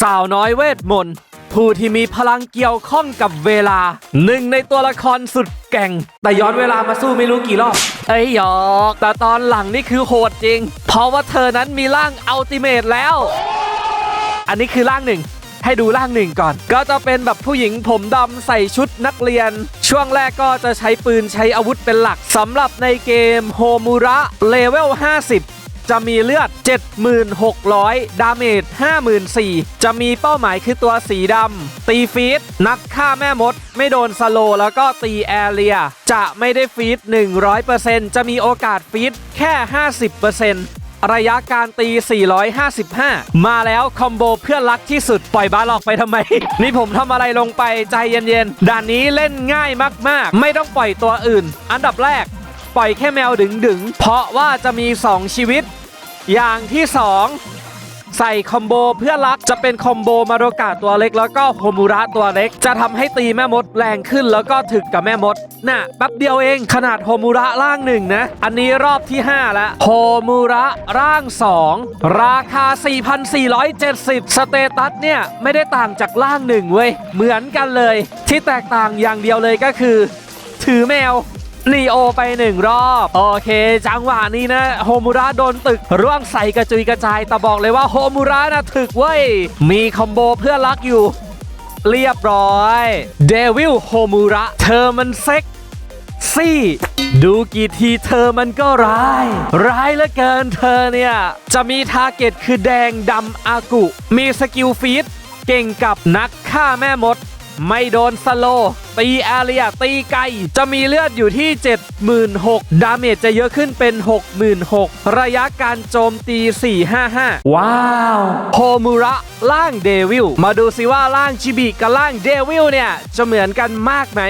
สาวน้อยเวทมนต์ผู้ที่มีพลังเกี่ยวข้องกับเวลา หนึ่งในตัวละครสุดแกร่ง แต่ย้อนเวลามาสู้ไม่รู้กี่รอบ เอ้ยหยอก แต่ตอนหลังนี่คือโหดจริง เพราะว่าเธอนั้นมีร่างอัลติเมทแล้ว อันนี้คือร่างหนึ่งให้ดูร่างหนึ่งก่อน ก็จะเป็นแบบผู้หญิงผมดำใส่ชุดนักเรียน ช่วงแรกก็จะใช้ปืนใช้อาวุธเป็นหลักสำหรับในเกมโฮมูระเลเวล 50 จะมีเลือด 7600 ดาเมจ54,000 จะมีเป้าหมายคือตัวสีดำ ตีฟีด นักฆ่าแม่มด ไม่โดนสโลแล้วก็ตีแอเรีย จะไม่ได้ฟีด 100%จะมีโอกาสฟีด แค่ 50%ระยะการตี 455 มาแล้วคอมโบเพื่อนรักที่สุด ปล่อยบาลอกไปทำไม นี่ผมทำอะไรลงไปใจเย็นๆ ด่านนี้เล่นง่ายมากๆ ไม่ต้องปล่อยตัวอื่น อันดับแรก ปล่อยแค่แมวดึงๆเพราะว่าจะมี 2 ชีวิต อย่างที่ 2 ใส่คอมโบเพื่อรักจะเป็นคอมโบมาโรกาตัวเล็ก แล้วก็โฮมูระตัวเล็ก จะทำให้ตีแม่มดแรงขึ้นแล้วก็ถึกกับแม่มด น่ะแป๊บเดียวเองขนาดโฮมูระร่างหนึ่งนะ อันนี้รอบที่ 5 แล้วโฮมูระร่าง 2 ราคา 4,470 สเตตัสเนี่ย ไม่ได้ต่างจากร่างหนึ่งเว้ยเหมือนกันเลย ที่แตกต่างอย่างเดียวเลยก็คือ ถือแมว นีโอไปหนึ่งรอบ โอเค จังหวะนี้นะโฮมูระโดนตึก ร่วงใส่กระจุยกระจายแต่บอกเลยว่าโฮมูระนะถึกเว้ย มีคอมโบเพื่อนรักอยู่ เรียบร้อยเดวิลโฮมูระเธอมันเซ็กซี่ ดูกี่ทีเธอมันก็ร้าย ร้ายเหลือเกินเธอเนี่ย จะมีทาร์เก็ตคือแดงดำอากุ มีสกิลฟีดเก่งกับนักฆ่าแม่มด ไม่โดนสโล ว์ตีอาเรียตีไกลจะมีเลือดอยู่ที่ 76,000ดาเมจจะเยอะขึ้นเป็น 66,000 ระยะการโจมตี 455 ว้าวโฮมูระล่างเดวิลมาดูสิว่าล่างชิบิกับล่างเดวิลเนี่ย จะเหมือนกันมากไหม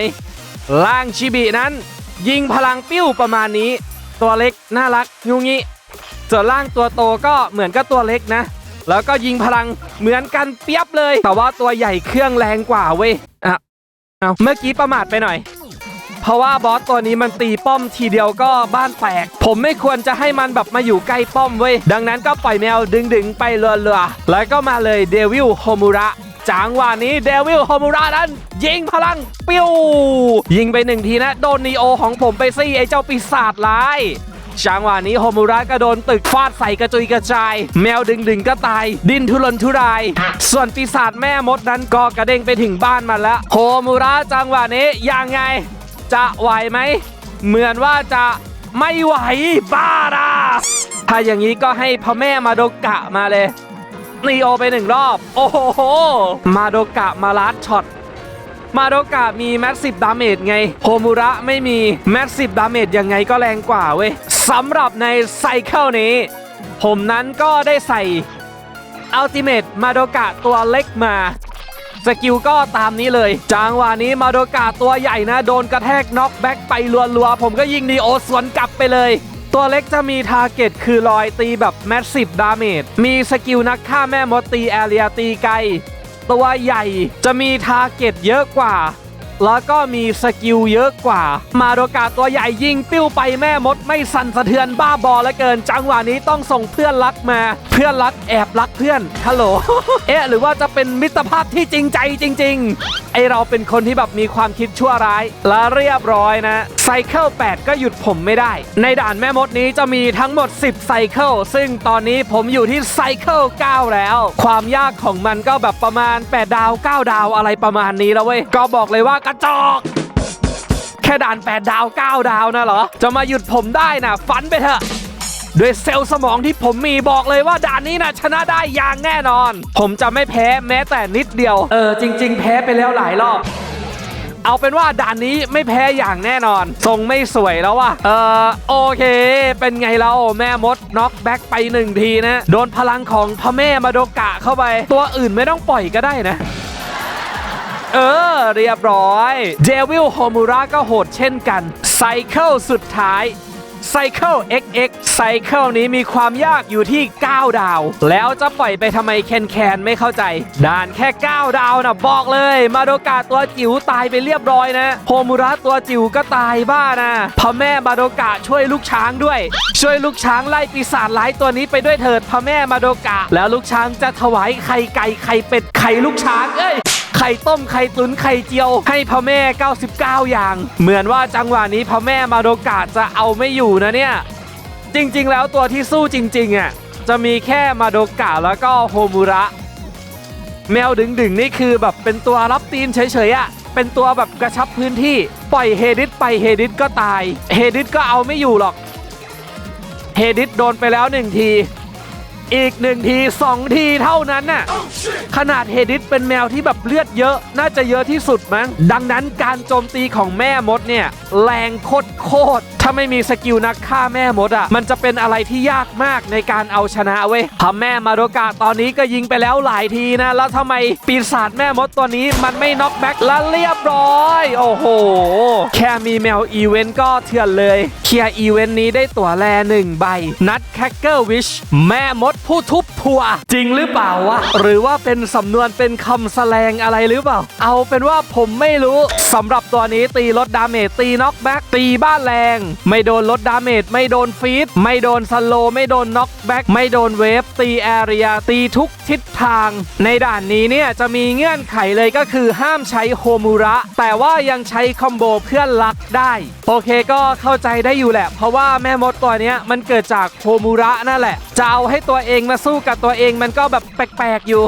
ล่างชิบินั้น ยิงพลังปิ้วประมาณนี้ ตัวเล็กน่ารักยุงี้ส่วนล่างตัวโตก็เหมือนกับตัวเล็กนะแล้วก็ยิงพลังเหมือนกันเปียบเลย แต่ว่าตัวใหญ่เครื่องแรงกว่าเว้ยอะ เอาเมื่อกี้ประมาทไปหน่อย เพราะว่าบอสตัวนี้มันตีป้อมทีเดียวก็บ้านแตก ผมไม่ควรจะให้มันแบบมาอยู่ใกล้ป้อมเว้ย ดังนั้นก็ปล่อยแมวดึงๆ ไปเรือๆแล้วก็มาเลยเดวิลโฮมูระจังหวะนี้เดวิลโฮมูระนั้น ยิงพลังปิ้วยิงไปหนึ่งทีนะ โดนนีโอของผมไปซี่ไอเจ้าปีศาจร้าย จังหวะนี้โฮมูระก็โดนตึกฟาดใส่กระจุยกระจาย แมวดึงดึงก็ตาย ดิ้นทุรนทุราย ส่วนปีศาจแม่มดนั้นก็กระเด้งไปถึงบ้านมันแล้วโฮมูระจังหวะนี้ยังไง จะไหวไหม เหมือนว่าจะไม่ไหวบ้าด่าถ้าอย่างนี้ก็ให้พ่อแม่มาโดกะมาเลยนีโอไปหนึ่งรอบ โอ้โห มาโดกะมาลัดช็อต มาโดกะมีแมสซิ d ดาเมจไงโฮมูระไม่มีแมสซิ d ดาเมจยังไงก็แรงกว่าเว้ยสำหรับในไซเคิลนี้ ผมนั้นก็ได้ใส่อัลติเม e มาโดกะตัวเล็กมาสกิลก็ตามนี้เลย จังหวะนี้มาโดกาตัวใหญ่นะ โดนกระแทกน็อกแบ็กไปรัวๆ ผมก็ยิงดีโอสวนกลับไปเลย ตัวเล็กจะมีทาร์เก็ตคือรอยตีแบบแมสซิ d ดาเมจมีสกิลนักฆ่าแม่มดตีแอเรียตีไกล ตัวใหญ่ จะมีทาร์เก็ตเยอะกว่า แล้วก็มีสกิลเยอะกว่า มาโดกาตัวใหญ่ยิงปิ้วไปแม่มดไม่สั่นสะเทือนบ้าบอเลือเกิน จังหวะนี้ต้องส่งเพื่อนรักมา เพื่อนรักแอบรักเพื่อนฮัลโหลเอ๊ะหรือว่าจะเป็นมิตรภาพที่จริงใจจริง ๆ ไอเราเป็นคนที่แบบมีความคิดชั่วร้ายและเรียบร้อยนะไซเคิล8ก็หยุดผมไม่ได้ ในด่านแม่มดนี้จะมีทั้งหมด 10ไซเคิลซึ่งตอนนี้ผมอยู่ที่ไซเคิล9แล้ว ความยากของมันก็แบบประมาณ 8 ดาว 9 ดาวอะไรประมาณนี้แล้วเว้ยก็บอกเลยว่ากระจอก แค่ด่าน8ดาว9ดาวนะเหรอ จะมาหยุดผมได้นะฝันไปเถอะด้วยเซลล์สมองที่ผมมีบอกเลยว่าด่านนี้นะชนะได้อย่างแน่นอน ผมจะไม่แพ้แม้แต่นิดเดียว เออจริง ๆ แพ้ไปแล้วหลายรอบ เอาเป็นว่าด่านนี้ไม่แพ้อย่างแน่นอน ทรงไม่สวยแล้วว่ะ เออโอเค เป็นไงเราแม่มดน็อกแบ็กไปหนึ่งทีนะ โดนพลังของพระแม่มาโดกะเข้าไป ตัวอื่นไม่ต้องปล่อยก็ได้นะ เออ เรียบร้อย เดวิลโฮมูระก็โหดเช่นกัน ไซเคิลสุดท้าย Cycle XX Cycle นี้มีความยากอยู่ที่ 9 ดาว แล้วจะปล่อยไปทำไมแคนแคนไม่เข้าใจ ด่านแค่ 9 ดาวนะบอกเลย มาโดกะตัวจิ๋วตายไปเรียบร้อยนะ โฮมุระตัวจิ๋วก็ตายบ้านะพระแม่มาโดกะช่วยลูกช้างด้วย ช่วยลูกช้างไล่ปีศาจร้ายตัวนี้ไปด้วยเถิดพระแม่มาโดกะแล้วลูกช้างจะถวายไข่ไก่ไข่เป็ดไข่ลูกช้างเอ้ย ไข่ต้มไข่ตุนไข่เจียว ให้พ่อแม่ 99 อย่าง เหมือนว่าจังหวะนี้พ่อแม่มาโดกาจะเอาไม่อยู่นะเนี่ย จริงๆ แล้วตัวที่สู้จริงๆอะจะมีแค่มาโดกะแล้วก็โฮมุระ แมวดึงๆ นี่คือแบบเป็นตัวรับตีนเฉยๆอะเป็นตัวแบบกระชับพื้นที่ปล่อยเฮดิสไปเฮดิสก็ตาย เฮดิสก็เอาไม่อยู่หรอก เฮดิสโดนไปแล้วหนึ่งที อีกหนึ่งทีสองทีเท่านั้นน่ะขนาดเฮดิสเป็นแมวที่แบบเลือดเยอะ น่าจะเยอะที่สุดมั้ง ดังนั้นการโจมตีของแม่มดเนี่ย แรงโคตรโคตร ถ้าไม่มีสกิลนักฆ่าแม่มดอะ มันจะเป็นอะไรที่ยากมากในการเอาชนะเว้ยพอแม่มาโดกะตอนนี้ก็ยิงไปแล้วหลายทีนะ แล้วทำไมปีศาจแม่มดตัวนี้มันไม่น็อกแบ็กแล้วเรียบร้อย โอ้โห แค่มีแมวอีเวนต์ก็เถื่อนเลย เคลียร์อีเวนต์นี้ได้ตั๋วแลหนึ่งใบ นัดแคคเกอร์วิชแม่มดผู้ทุบทัว จริงหรือเปล่าวะ หรือว่าเป็นสำนวนเป็นคำแสลงอะไรหรือเปล่า เอาเป็นว่าผมไม่รู้สำหรับตัวนี้ตีลดดาเมจตีน็อกแบ็กตีบ้านแรงไม่โดนลดดาเมจไม่โดนฟีดไม่โดนสโลไม่โดนน็อกแบ็กไม่โดนเวฟตีแอเรียตีทุกทิศทาง ในด่านนี้เนี่ยจะมีเงื่อนไขเลยก็คือห้ามใช้โฮมูระ แต่ว่ายังใช้คอมโบเพื่อนรักได้ โอเคก็เข้าใจได้อยู่แหละ เพราะว่าแม่มดตัวเนี้ยมันเกิดจากโฮมูระนั่นแหละจะเอาให้ตัวเองมาสู้กับตัวเองมันก็แบบแปลกๆอยู่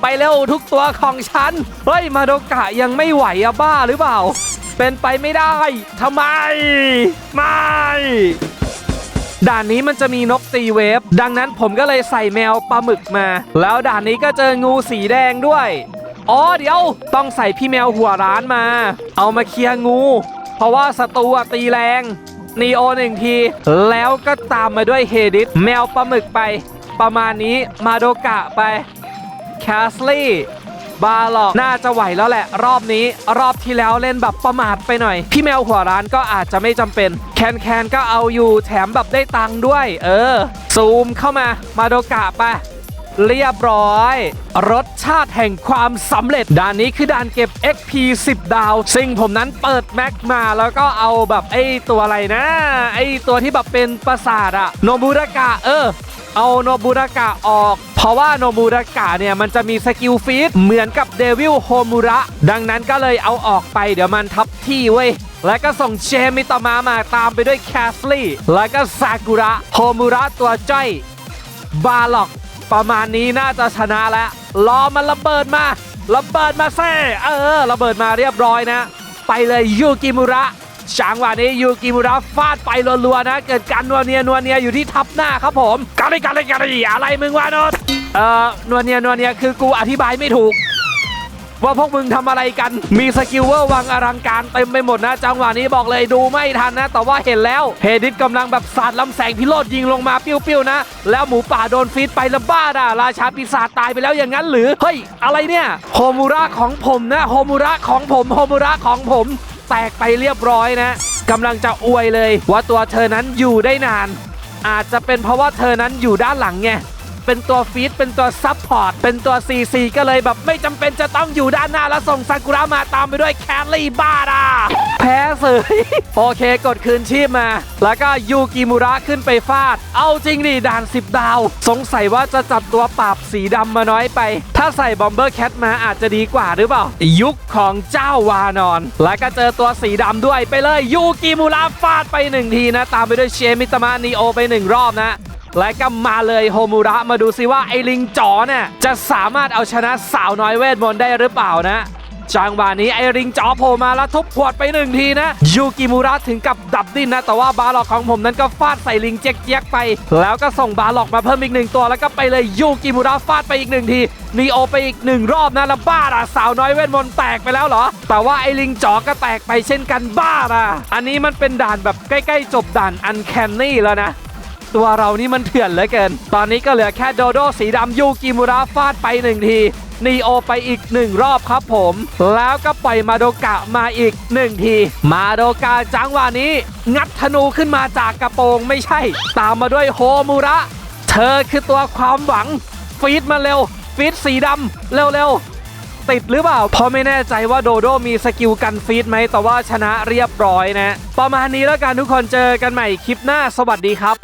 ไปเร็วทุกตัวของฉัน เฮ้ย มาโดกะยังไม่ไหวอะบ้าหรือเปล่า เป็นไปไม่ได้ทำไม ไม่ ด่านนี้มันจะมีนกตีเวฟ ดังนั้นผมก็เลยใส่แมวปลาหมึกมา แล้วด่านนี้ก็เจองูสีแดงด้วย อ๋อเดี๋ยวต้องใส่พี่แมวหัวร้านมา เอามาเคลียร์งู เพราะว่าศัตรูตีแรงนีโอหนึ่งที แล้วก็ตามมาด้วยเฮดิสแมวปลาหมึกไป ประมาณนี้มาโดกะไปแคสลี่ บาหรอกน่าจะไหวแล้วแหละ รอบนี้รอบที่แล้วเล่นแบบประมาทไปหน่อย พี่แมวหัวร้านก็อาจจะไม่จำเป็น แคนแคนก็เอาอยู่แถมแบบได้ตังค์ด้วย เออ ซูมเข้ามามาโดกะไป เรียบร้อย รสชาติแห่งความสำเร็จ ด่านนี้คือด่านเก็บ XP 10 ดาว ซึ่งผมนั้นเปิดแม็กมาแล้วก็เอาแบบไอ้ตัวอะไรนะ ไอ้ตัวที่แบบเป็นประสาทอะโนบุรากะเออเอาโนบุรากะออก เพราะว่าโนบุรากะเนี่ย มันจะมีสกิลฟีดเหมือนกับเดวิลโฮมุระ ดังนั้นก็เลยเอาออกไปเดี๋ยวมันทับที่เว้ย แล้วก็ส่งเชมิตามามาตามไปด้วยแคสลี่ แล้วก็ซากุระ โฮมุระตัวจ้อย บาล็อก ประมาณนี้น่าจะชนะแล้วรอมันระเบิดมาระเบิดมาแซ่เออระเบิดมาเรียบร้อยนะ ไปเลยยูกิมุระช้างวันนี้ยูกิมุระฟาดไปรัวๆนะ เกิดการนัวเนียนัวเนียอยู่ที่ทับหน้าครับผมกันเลยกันเลยกันเลยอะไรมึงวะโนตเอ่อนัวเนียนัวเนียคือกูอธิบายไม่ถูก ว่าพวกมึงทำอะไรกัน มีสกิลเวอร์วังอลังการเต็มไปหมดนะ จังหวะนี้บอกเลยดูไม่ทันนะ แต่ว่าเห็นแล้วเฮดิสกำลังแบบสาดลำแสงพิโรธยิงลงมาปิ้วๆนะ แล้วหมูป่าโดนฟีดไปละบ้าด่าราชาปีศาจตายไปแล้วอย่างนั้นหรือ เฮ้ย อะไรเนี่ยโฮมูระของผมนะโฮมูระของผมโฮมูระของผม แตกไปเรียบร้อยนะกำลังจะอวยเลย ว่าตัวเธอนั้นอยู่ได้นาน อาจจะเป็นเพราะว่าเธอนั้นอยู่ด้านหลังไง เป็นตัวฟีดเป็นตัวซับพอร์ตเป็นตัว CC ก็เลยแบบไม่จำเป็นจะต้องอยู่ด้านหน้าแล้วส่งซากุระมาตามไปด้วยแคลรี่บ้าดาแพ้เสยโอเคกดคืนชีพมา แล้วก็ยูกิมุระขึ้นไปฟาด เอาจริงดิด่าน 10 ดาว สงสัยว่าจะจับตัวปราบสีดำมาน้อยไป ถ้าใส่บอมเบอร์แคทมาอาจจะดีกว่าหรือเปล่า ยุคของเจ้าวานอน แล้วก็เจอตัวสีดำด้วยไปเลยยูกิมุระฟาดไปหนึ่งทีนะ ตามไปด้วยเชมิตามะนีโอไปหนึ่งรอบนะ และก็มาเลยโฮมูระมาดูซิว่าไอลิงจ๋อเนี่ยจะสามารถเอาชนะสาวน้อยเวทมนต์ได้หรือเปล่านะจังหวะนี้ไอ้ลิงจ๋อโผล่มาแล้วทุบขวดไปหนึ่งทีนะยูกิมูระถึงกับดับดิ้นนะ แต่ว่าบาล็อกของผมนั้นก็ฟาดใส่ลิงเจ๊กๆไป แล้วก็ส่งบาล็อกมาเพิ่มอีกหนึ่งตัว แล้วก็ไปเลยยูกิมูระฟาดไปอีกหนึ่งทีนีโอไปอีกหนึ่งรอบนะแล้วบ้าอะสาวน้อยเวทมนต์แตกไปแล้วเหรอ แต่ว่าไอ้ลิงจ๋อก็แตกไปเช่นกันบ้าอะอันนี้มันเป็นด่านแบบใกล้ ๆ จบด่านอันแคนนี่แล้วนะ ตัวเรานี่มันเถื่อนเหลือเกิน ตอนนี้ก็เหลือแค่โดโดสีดำยูกิมุระฟาดไปหนึ่งทีนีโอไปอีกหนึ่งรอบครับผม แล้วก็ปล่อยมาโดกะมาอีกหนึ่งที มาโดกะจังหวะนี้ งัดธนูขึ้นมาจากกระโปรงไม่ใช่ ตามมาด้วยโฮมูระ เธอคือตัวความหวัง ฟีดมาเร็ว ฟีดสีดำเร็วๆติดหรือเปล่า เพราะไม่แน่ใจว่าโดโดมีสกิลกันฟีดไหม แต่ว่าชนะเรียบร้อยนะ ประมาณนี้แล้วกันทุกคนเจอกันใหม่คลิปหน้า สวัสดีครับ